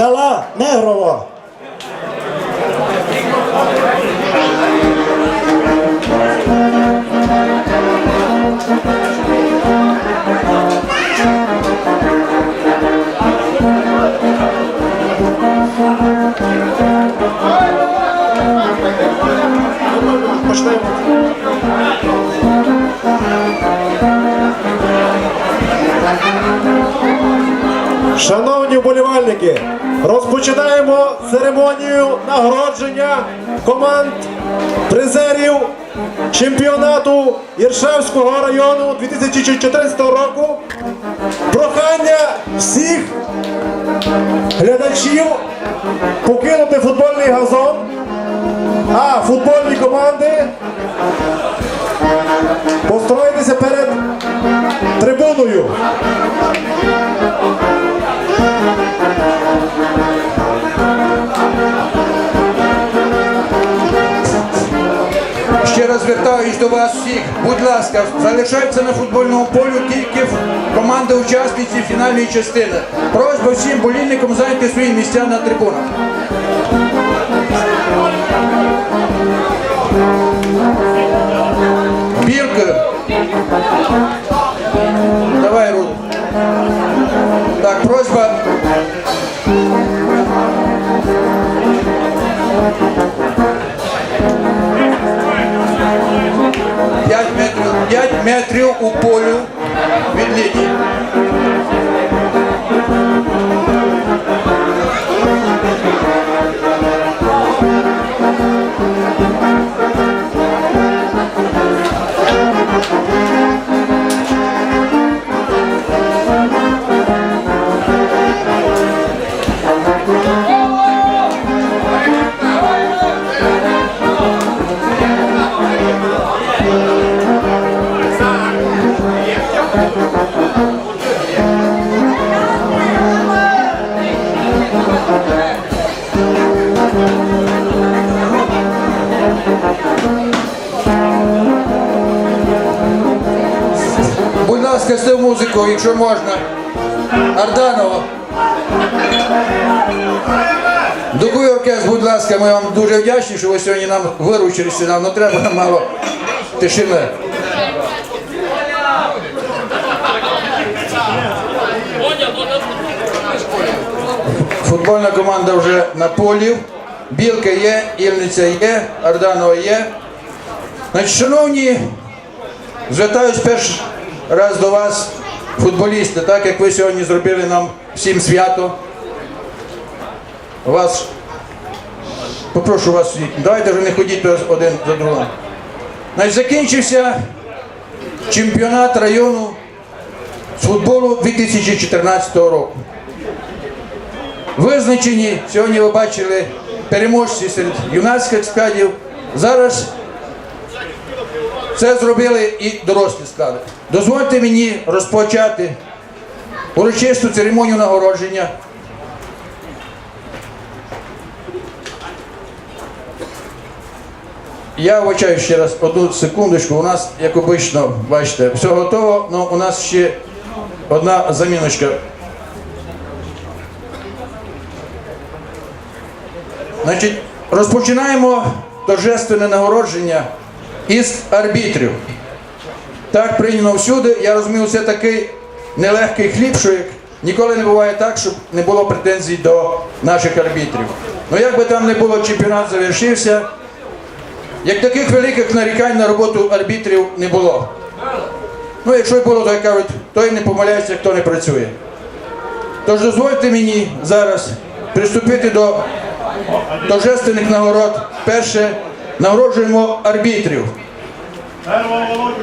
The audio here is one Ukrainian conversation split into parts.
села Негрово. Шановні вболівальники, розпочинаємо церемонію нагородження команд призерів чемпіонату Іршавського району 2014 року. Прохання всіх глядачів покинути футбольний газон, а футбольні команди построїтися перед трибуною. Ще раз звертаюсь до вас всіх. Будь ласка, залишайтеся на футбольному полі тільки команди учасниці фінальної частини. Просьба всім болільникам зайняти свої місця на трибунах. Полю Будь ласка, став музику, якщо можна. Арданова. Духуй оркестр, будь ласка, ми вам дуже вдячні, що ви сьогодні нам виручилися. Нам не треба мало тишини. Футбольна команда вже на полі. Білка є, Ільниця є, Арданова є. Значить, шановні, звертаюсь перший раз до вас, футболісти, так як ви сьогодні зробили нам всім свято. Вас попрошу вас, давайте вже не ходіть один за другим. Значить, закінчився чемпіонат району з футболу 2014 року. Визначені, сьогодні ви бачили переможці серед юнацьких складів. Зараз це зробили і дорослі склади. Дозвольте мені розпочати урочисту церемонію нагородження. Я вибачаю ще раз одну секундочку. У нас, як обично, бачите, все готово, але у нас ще одна заміночка. Значить, розпочинаємо торжественне нагородження із арбітрів. Так прийнято всюди. Я розумію, це такий нелегкий хліб, що як ніколи не буває так, щоб не було претензій до наших арбітрів. Ну як би там не було, чемпіонат завершився. Як таких великих нарікань на роботу арбітрів не було. Ну, якщо й було, то як кажуть, той не помиляється, хто не працює. Тож дозвольте мені зараз приступити до торжественних нагород. Перше нагороджуємо арбітрів. Володю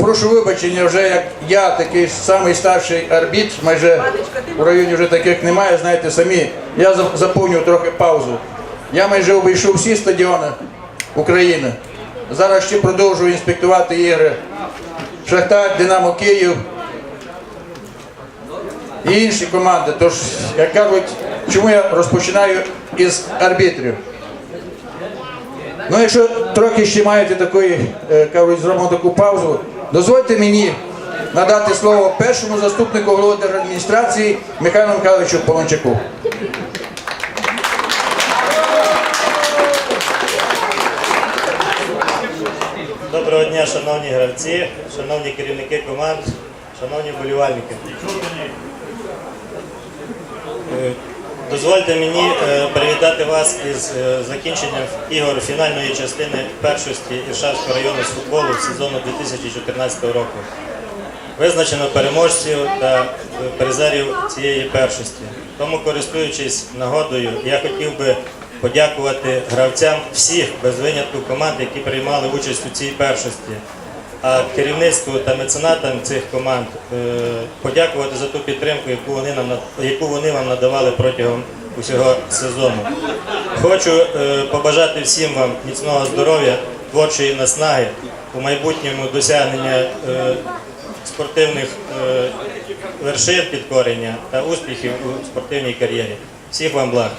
прошу вибачення, вже як я такий самий старший арбітр, майже в районі вже таких немає, знаєте самі. Я за- заповню трохи паузу. Я майже обійшов всі стадіони України. зараз ще продовжую інспектувати ігри. Шахтар, Динамо Київ і інші команди. Тож, як кажуть, чому я розпочинаю із арбітрів? Ну, якщо трохи ще маєте такої, е, кажуть, зробимо таку паузу, дозвольте мені надати слово першому заступнику голови держадміністрації Михайлу Михайловичу Полончаку. Доброго дня, шановні гравці, шановні керівники команд, шановні вболівальники. Дозвольте мені е, привітати вас із е, закінченням ігор фінальної частини першості Іршавського району з футболу сезону 2014 року. Визначено переможців та е, призерів цієї першості. Тому, користуючись нагодою, я хотів би подякувати гравцям всіх без винятку команд, які приймали участь у цій першості. А керівництву та меценатам цих команд е, подякувати за ту підтримку, яку вони нам яку вони вам надавали протягом усього сезону. Хочу е, побажати всім вам міцного здоров'я, творчої наснаги у майбутньому досягнення е, спортивних вершин підкорення та успіхів у спортивній кар'єрі. Всіх вам благ.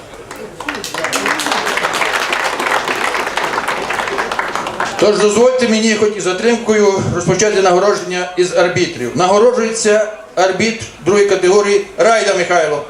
Тож дозвольте мені, хоч і затримкою, розпочати нагородження із арбітрів. Нагороджується арбітр другої категорії Райда Михайло.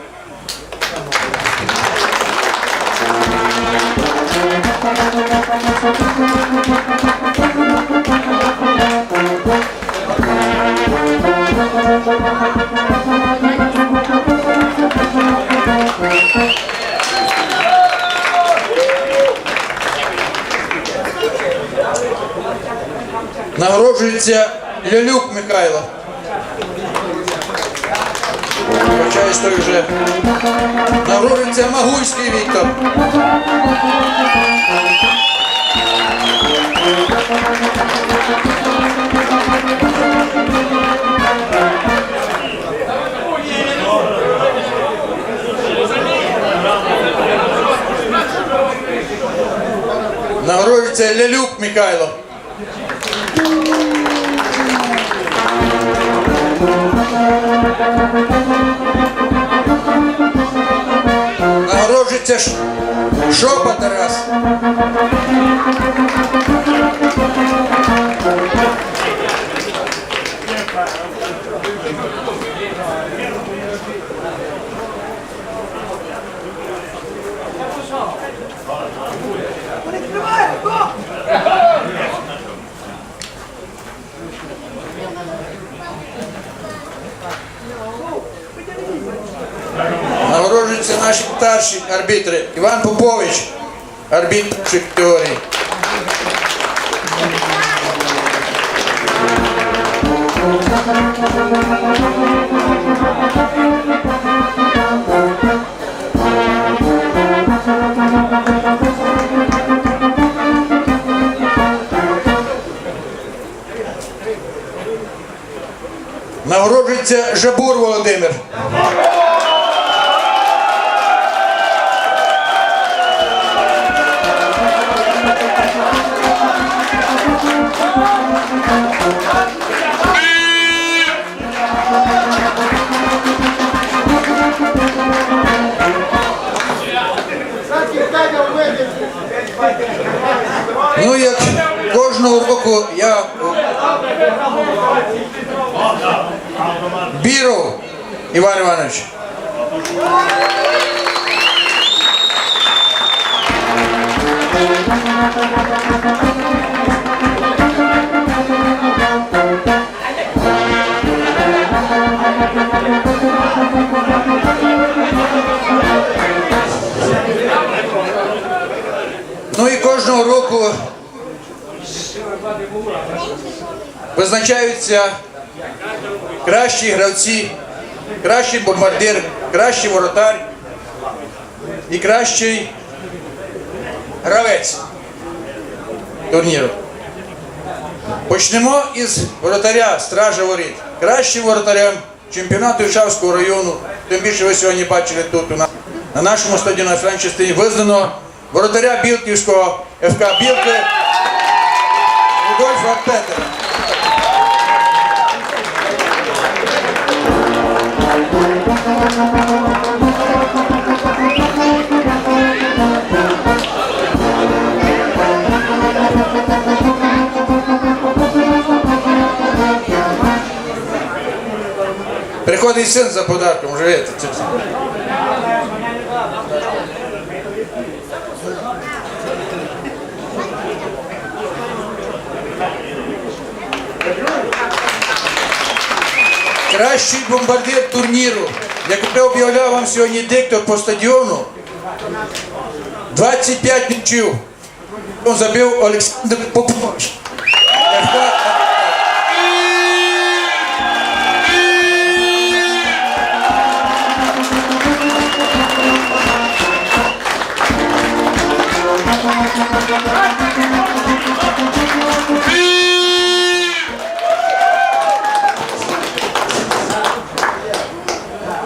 Нагороджується Лялюк Михайло. Вибачаюсь, вже. Нагороджується Магуйський Віктор. Нагороджується Лялюк Михайло. А гроші це ж шопа Тарас. Перекривай! Нагороджуються наші старші арбітри. Іван Попович, арбітр категорії. Нагороджується Жабур Володимир. Року я Біров Іван Іванович. Ну і кожного року визначаються кращі гравці, кращий бомбардир, кращий воротар і кращий гравець турніру. Почнемо із воротаря Стража Воріт. Кращим воротарем чемпіонату Ільчавського району, тим більше ви сьогодні бачили тут у нас на нашому стадіоні на визнано воротаря Білківського ФК Білки Рудольфа Петера. Приходить син за подарком, живете. Кращий бомбардир турніру, як об'являв вам сьогодні диктор по стадіону, 25 м'ячів. Забив Олександр Попович.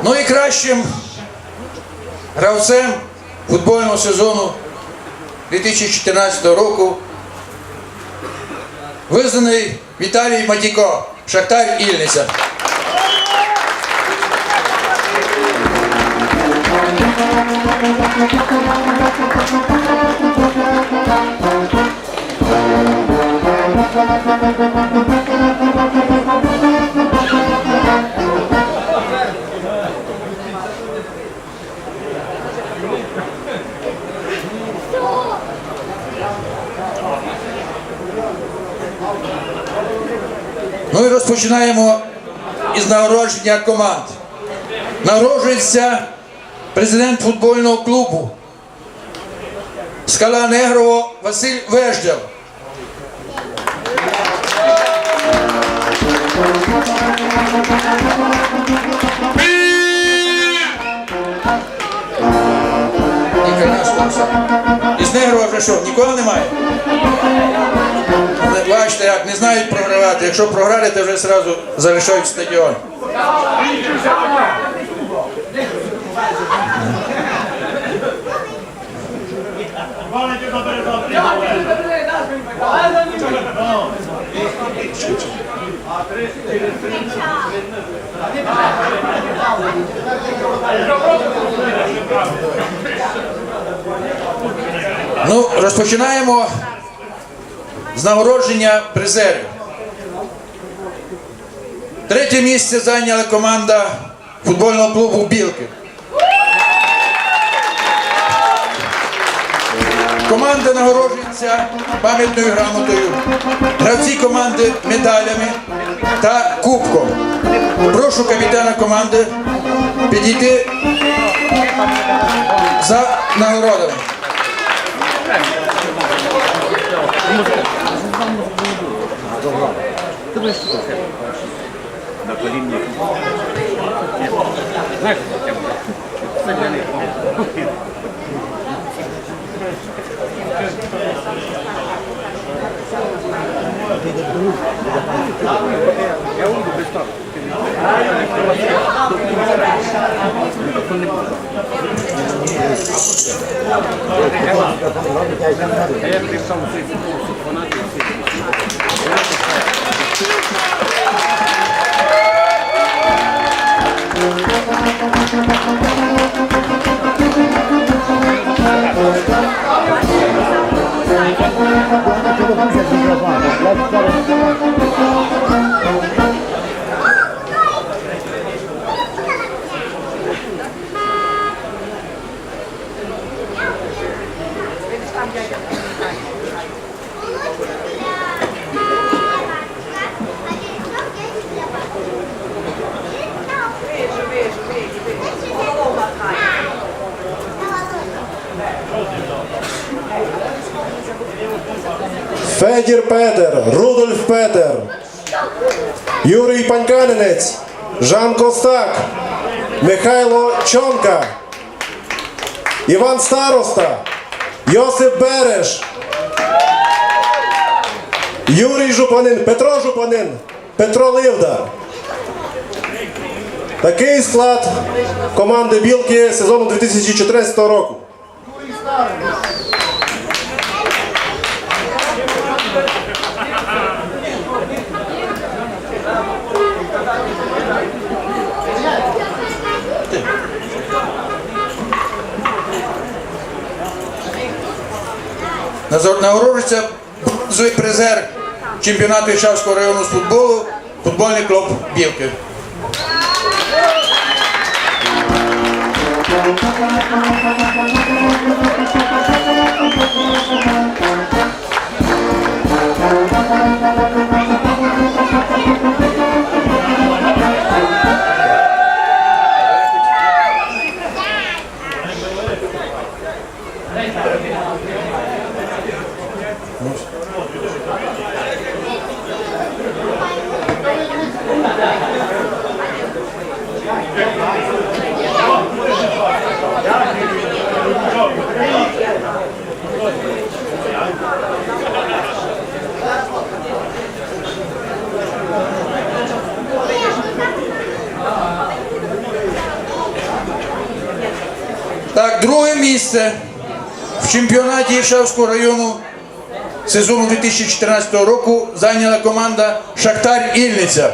Ну і кращим гравцем футбольного сезону 2014 року визнаний Віталій Матіко, Шахтар Ільниця. Ну і розпочинаємо із нагородження команд. Нагороджується президент футбольного клубу Скала Негрово Василь Веждяв. Із Негрова що, нікого немає? Бачите, як не знають програвати. Якщо програли, то вже одразу залишають стадіон. Ну, розпочинаємо з нагородження призерів. Третє місце зайняла команда футбольного клубу Білки. Команда нагороджується пам'ятною грамотою. Гравці команди медалями та кубком. Прошу капітана команди підійти за нагородами. Знаєш, що це? На колінні. Знаєш, що це? Це для них. Я умру без того. Я прийшов цей фонатів. Let's go. Федір Петер, Рудольф Петер, Юрій Паньканинець, Жан Костак, Михайло Чонка, Іван Староста, Йосип Береш, Юрій Жупанин, Петро Жупанин, Петро Ливда. Такий склад команди Білки сезону 2014 року. Нагороджується бронзовий призер чемпіонату Ішавського району з футболу, футбольний клуб Білки. Так, Іршавського району сезону 2014 року зайняла команда Шахтар Ільниця.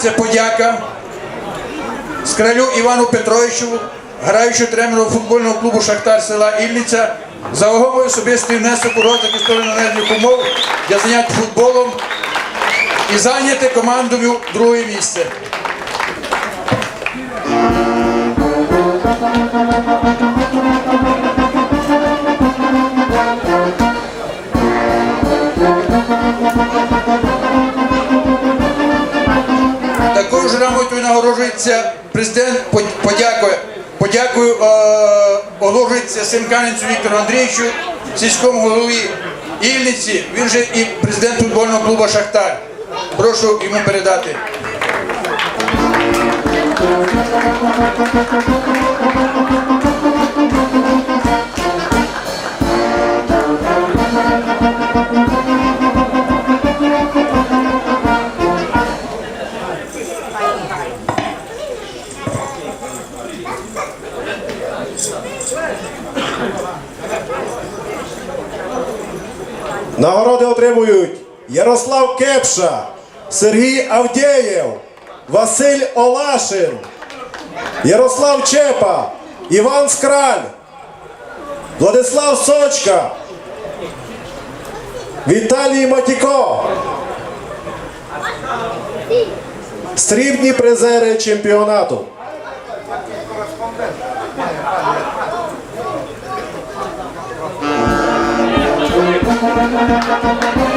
Оголошується подяка Скралю Івану Петровичу, граючому тренеру футбольного клубу Шахтар села Ільниця, за вагомий особистий внесок у розвиток історії належних умов для занять футболом і зайняти командою друге місце. Також грамотою нагороджується президент подякує. Подякую е, оголошується Симканенцю Віктору Андрійовичу, сільському голові Ільниці, він же і президент футбольного клубу Шахтар. Прошу йому передати. Нагороди Ярослав Кепша, Сергій Авдєєв, Василь Олашин, Ярослав Чепа, Іван Скраль, Владислав Сочка, Віталій Матіко. Срібні призери чемпіонату. Кубок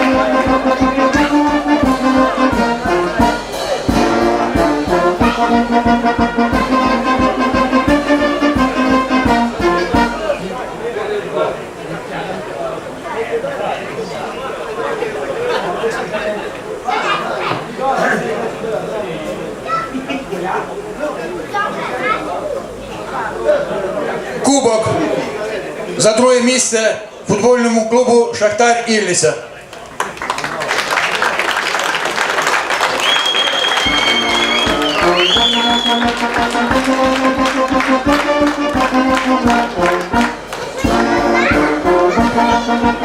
клубу Ілліся. Thank Я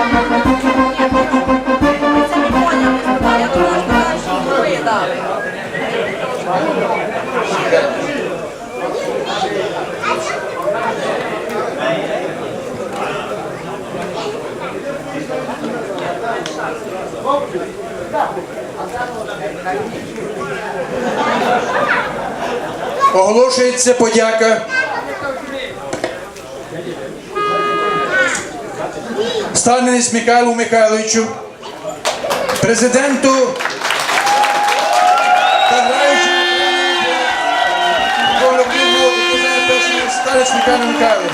Оголошується подяка Станець Михайлу Михайловичу, президенту та граючому клубу, Станець Михайло Михайлович.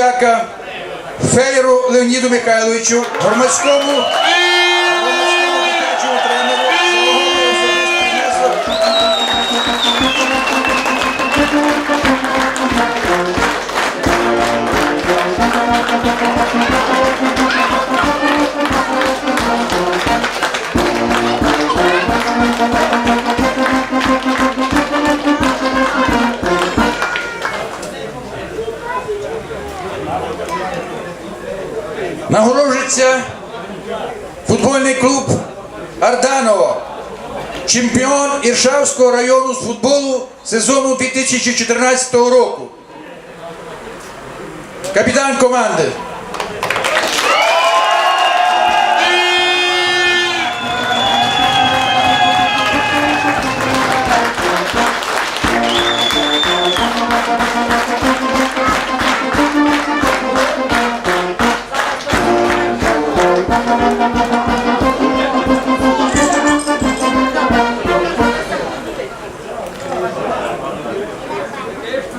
Подяка Феєру Леоніду Михайловичу, громадському, тренеру за вагомий Нагороджується футбольний клуб Арданово, чемпіон Іршавського району з футболу сезону 2014 року. Капітан команди.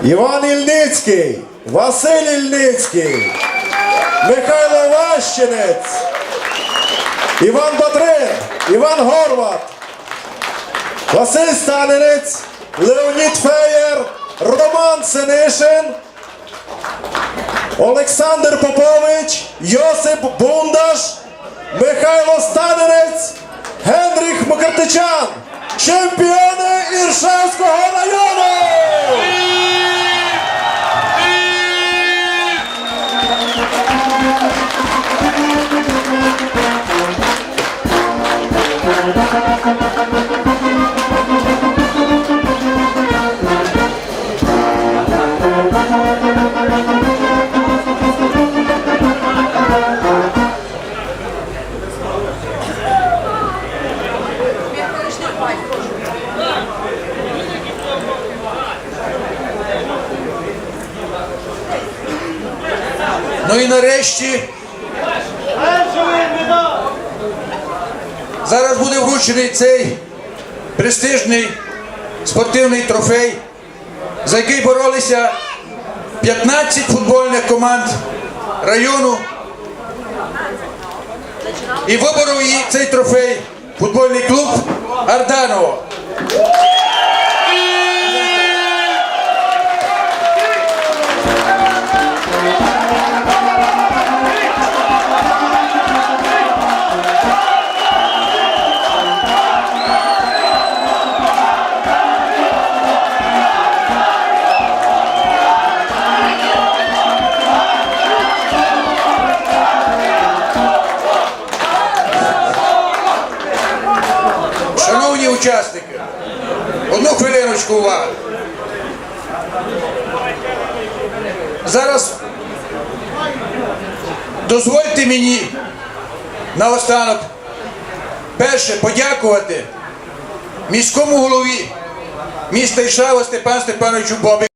Іван Ільницький, Василь Ільницький, Михайло Ващенець, Іван Батрин, Іван Горват, Василь Станенець, Леонід Феєр, Роман Синишин, Олександр Попович, Йосип Бундаш, Михайло Станенець, Генріх Мокартичан, чемпіони Іршавського району! Ну і нарешті зараз буде вручений цей престижний спортивний трофей, за який боролися 15 футбольних команд району. І виборов її цей трофей футбольний клуб Арданово. Хвилиночку. Зараз дозвольте мені наостанок перше подякувати міському голові міста Ішава Степану Степановичу Бобі.